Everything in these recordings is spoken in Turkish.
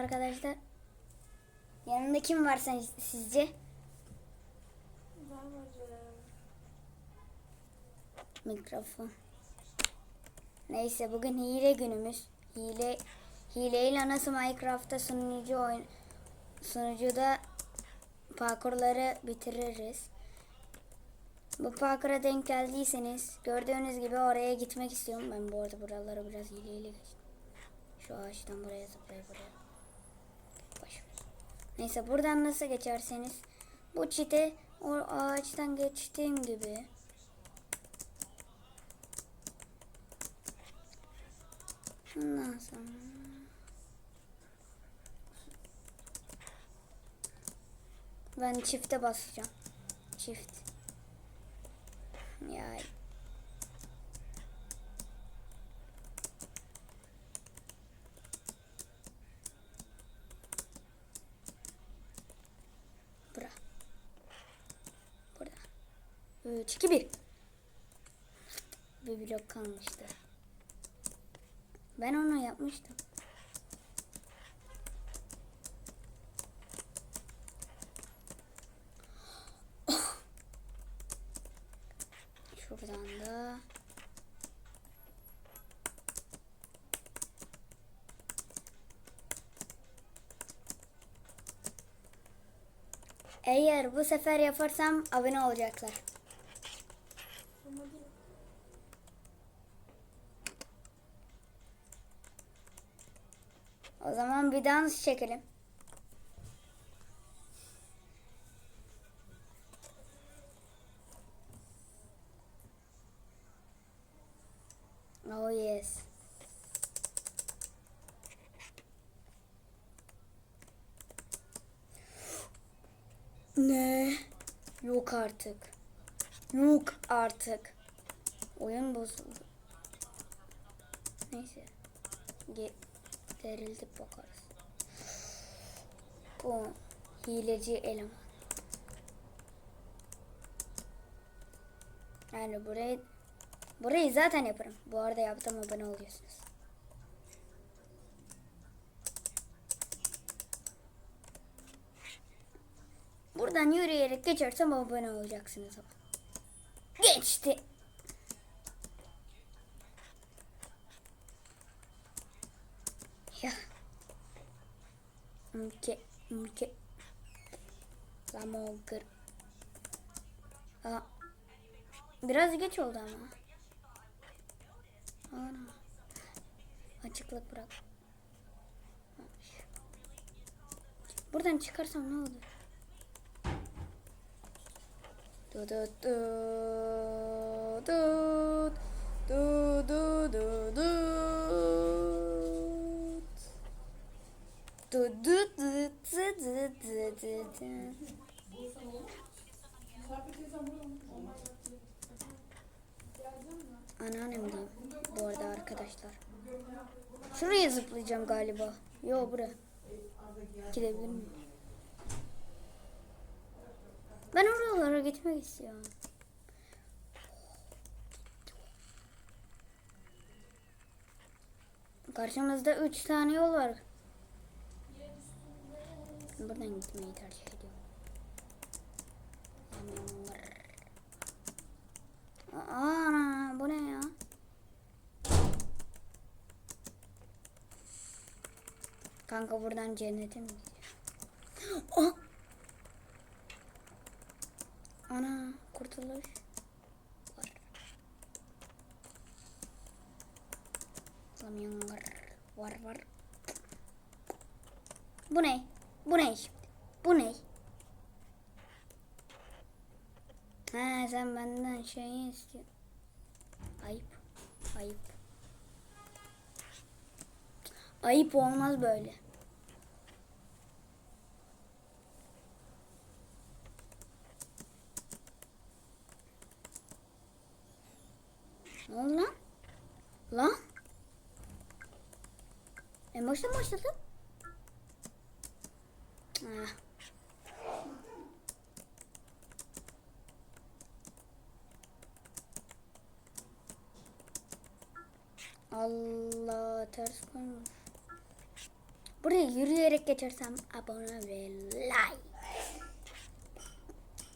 Arkadaşlar yanında kim var sen, sizce? Mikrofon. Neyse bugün hile günümüz. Hile hileyle nasıl Minecraft'ta sunucu oyun sunucuda parkurları bitiririz. Bu parkura denk geldiyseniz gördüğünüz gibi oraya gitmek istiyorum. Ben bu arada buraları biraz hileyle geçtim. Şu ağaçtan buraya zıplayıp buraya. Neyse buradan nasıl geçerseniz bu çite o ağaçtan geçtiğim gibi Ondan sonra ben çifte basacağım. Çift. Ya Bura. Burada. 3, 2, 1. Bir blok kalmıştı. Ben onu yapmıştım. Şuradan da Eğer bu sefer yaparsam abone olacaklar. O zaman bir dans çekelim. Oh yes. Ne? Yok artık. Yok artık. Oyun bozuldu. Neyse. Ge Derildik bakarız. Bu hileci eleman. Yani burayı burayı zaten yaparım. Bu arada yaptım abone oluyorsunuz. Buradan yürüyerek geçersem abone olacaksınız. Geçti. Ya. Mke, mke. Lamogır. Aa. Biraz geç oldu ama. Ana. Açıklık bırak. Buradan çıkarsam ne olur? Du du du du du du du du Du du du du du du du. Anneannem diyeyim bu arada arkadaşlar. Şuraya zıplayacağım galiba. Yo buraya. Gidebilir miyim? Ben oralara gitmek istiyorum. Karşımızda üç tane yol var. Buradan gitmeyi tercih ediyorum. Ana bu ne ya? Kanka buradan cennete mi gidiyor? Oh! Ana kurtuluş var. Var var. Bu ne? Bu ne? Bu ne? Ha sen benden şeyi istiyorsun. Ayıp. Ayıp. Ayıp olmaz böyle. Ne oldu lan? Lan? En baştan başladı. Ah. Allah ters koymuş. Buraya yürüyerek geçersem abone ve like.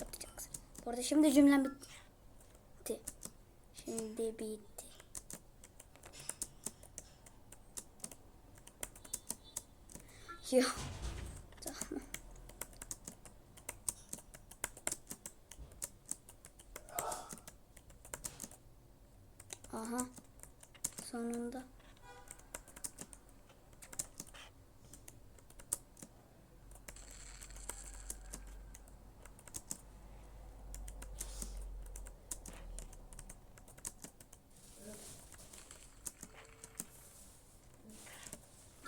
Yapacaksın. Bu arada şimdi cümlem bitti. Şimdi bitti. Yok. Tamam. Aha. Sonunda.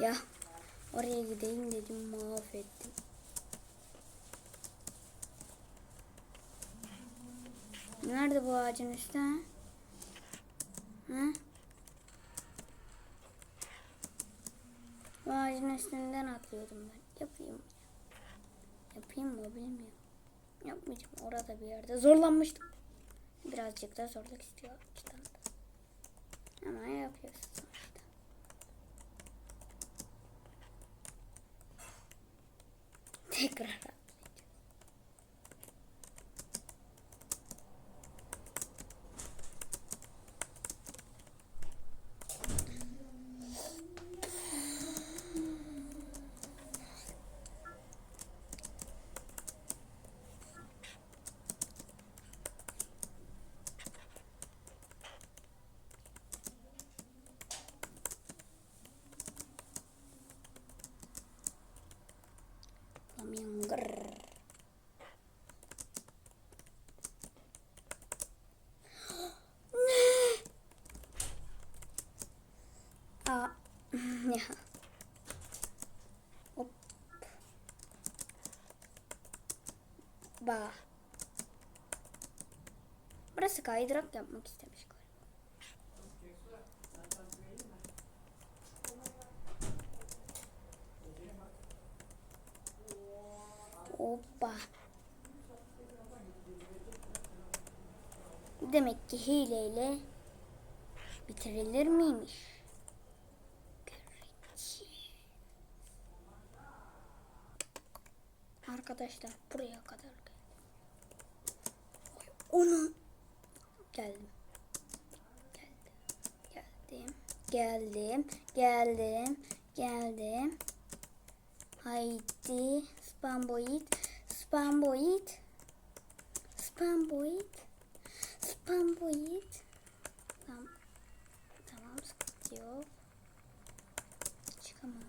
Ya oraya gideyim dedim mahvettim. Nerede bu ağacın üstü ha? Bu ağacın üstünden atlıyordum ben. Yapayım. Yapayım mı bilmiyorum. Yapmayacağım. Orada bir yerde zorlanmıştım. Birazcık da zorluk istiyor kitapta. Ama yapıyorsun sonuçta. Tekrar atlayacağım. Flamingo. Ne? Aa, ya. Hop. Ba. Burası kaydırak yapmak istemiş galiba. Hoppa. Demek ki hileyle bitirilir miymiş? Arkadaşlar buraya kadar. Onu geldim. Geldim. Geldim. Geldim. Geldim. Haydi. Spamboid. Spamboid. Spamboid. Spamboid. Tamam. Tamam sıkıntı yok. Çıkamamaz.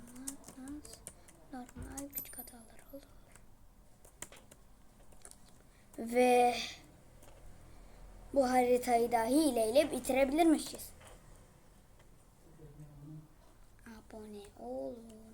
Normal küçük hatalar olur. Ve bu haritayı da hileyle bitirebilirmişiz. Abone olun.